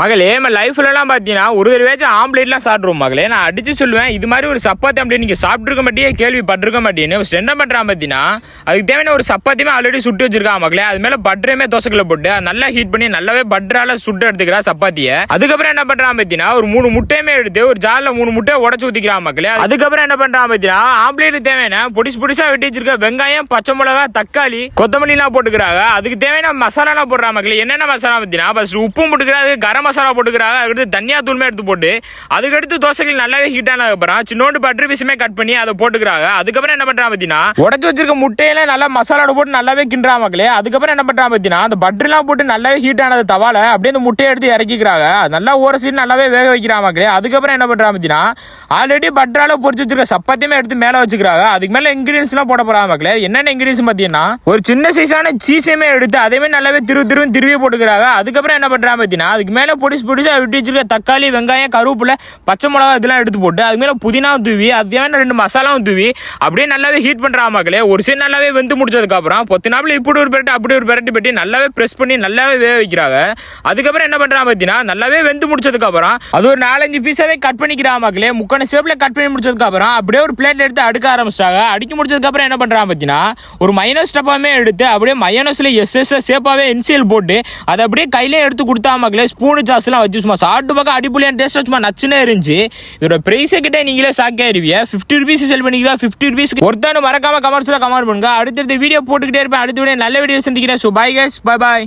மகளே நம்ம லைஃப்லலாம் பார்த்தீங்கன்னா ஒரு ஒரு ஆம்லேட்லாம் சாப்பிட்ருவோம் மகளே. நான் அடிச்சு சொல்லுவேன் இது மாதிரி ஒரு சப்பாத்தி ஆம்லேட் நீங்கள் சாப்பிட்ருக்க மாட்டியே கேள்விப்பட்டிருக்க மாட்டேன்னு என்ன பண்ணுறான் பார்த்தீங்கன்னா அதுக்கு தேவையான ஒரு சப்பாத்தியுமே ஆல்ரெடி சுட்டு வச்சிருக்கான் மகளே. அது மேலே பட்டரையுமே தோசைக்குள்ள போட்டு நல்லா ஹீட் பண்ணி நல்லாவே பட்டரால சுட்டு எடுத்துக்கிறா சப்பாத்தியை. அதுக்கப்புறம் என்ன பண்ணுறான் பார்த்தீங்கன்னா ஒரு மூணு முட்டையுமே எடுத்து ஒரு ஜாலில் மூணு முட்டையை உடச்சு ஊற்றிக்கிறான் மக்களே அதுக்கப்புறம் என்ன பண்ணுறான் பார்த்தீங்கன்னா ஆம்லேட் தேவையான பொடிசு பொடிசாக வெட்டி வச்சிருக்க வெங்காயம் பச்சை மிளகா தக்காளி கொத்தமல்லிலாம் போட்டுக்கிறாங்க. அதுக்கு தேவையான மசாலாலாம் போடுறான் மக்களே என்னென்ன மசாலா பார்த்தீங்கன்னா ஃபஸ்ட் உப்பும் போட்டுக்கிறாரு கரம் மசாலா போட்டுக்கிறாங்க. அதுக்கடுத்து தனியா தூள்மே எடுத்து போட்டு அதுக்கடுத்து தோசைகள் நல்லாவே ஹீட் ஆனதுக்கு அப்புறம் சின்னோண்டு பட்டர் பீஸுமே கட் பண்ணி அதை போட்டுக்கிறாங்க. அதுக்கப்புறம் என்ன பண்றாங்க பார்த்தீங்கன்னா உடச்சு வச்சிருக்க முட்டையில நல்லா மசாலாவோட போட்டு நல்லாவே கிண்டுறா மக்களே. அதுக்கப்புறம் என்ன பண்றாங்க பார்த்தீங்கன்னா அந்த பட்டர்லாம் போட்டு நல்லாவே ஹீட் ஆனது தவால அப்படியே அந்த முட்டையை எடுத்து இறக்கிக்கிறாங்க. நல்லா ஊற சீட் நல்லாவே வேக வைக்கிறாங்க மக்களே. அதுக்கப்புறம் என்ன பண்றாங்க பார்த்தீங்கன்னா ஆல்ரெடி பட்டரால பொறிச்சு வச்சிருக்க சப்பாத்தியுமே எடுத்து மேல வச்சுக்கிறாங்க. அதுக்கு மேல இன்கிரீடியன்ஸ் எல்லாம் போட போறாங்க மக்களே. என்னென்ன இன்கிரீடியன்ஸ் பார்த்தீங்கன்னா ஒரு சின்ன சைஸான சீஸையுமே எடுத்து அதேமே நல்லாவே திரு திரு திருவி போட்டுக்கிறாங்க. அதுக்கப்புறம் என்ன பண்றாங்க பார்த்தீங்கன்னா அதுக்கு மேல பொடிசு பொடிசா விட்டு வச்சிருக்க தக்காளி வெங்காயம் கருவேப்பிலை பச்சை மிளகா இதெல்லாம் எடுத்து போட்டு அது மேலே புதினாவும் தூவி அது ரெண்டு மசாலாவும் தூவி அப்படியே நல்லாவே ஹீட் பண்றாங்க மக்களே. ஒரு சைடு நல்லாவே வெந்து முடிச்சதுக்கப்புறம் பொத்தினாப்பில் நாப்பில் இப்படி ஒரு பெரட்டி அப்படி ஒரு பெரட்டி பெட்டி நல்லாவே ப்ரெஸ் பண்ணி நல்லாவே வேக வைக்கிறாங்க. அதுக்கப்புறம் என்ன பண்ணுறா பார்த்தீங்கன்னா நல்லாவே வெந்து முடிச்சதுக்கப்புறம் அது ஒரு நாலஞ்சு பீஸாவே கட் பண்ணிக்கிறா மக்களே. முக்கான ஷேப்பில் கட் பண்ணி முடிச்சதுக்கப்புறம் அப்படியே ஒரு பிளேட்ல எடுத்து அடுக்க ஆரம்பிச்சிட்டாங்க. அடுக்கி முடிச்சதுக்கப்புறம் என்ன பண்ணுறா பார்த்தீங்கன்னா ஒரு மைனஸ் ஸ்டப்பாகவே எடுத்து அப்படியே மைனஸில் எஸ் எஸ் சேப்பாகவே என்சிஎல் போட்டு அதை அப்படியே கையிலே எடுத்து கொடுத்தா மக்களே ஸ்பூன் சாஸ்லாம் வச்சு சும்மா சாப்பிட்டு பக்கம் அடிப்பொலியான டேஸ்ட் சும்மா நச்சுனே இருந்துச்சு. இதோட பிரைஸ் கிட்டே நீங்களே சாக்காயிருவிய ஃபிஃப்டி ருபீஸ் செல் பண்ணிக்கலாம் ஃபிஃப்டி ருபீஸ் ஒருத்தான மறக்காம கமெண்ட்ஸில் கமெண்ட் பண்ணுங்க. அடுத்தடுத்த வீடியோ போட்டுக்கிட்டே இருப்பேன். அடுத்த வீடியோ நல்ல வீடியோ சந்திக்கிறேன். ஸோ பாய் கேஸ் பாய் பாய்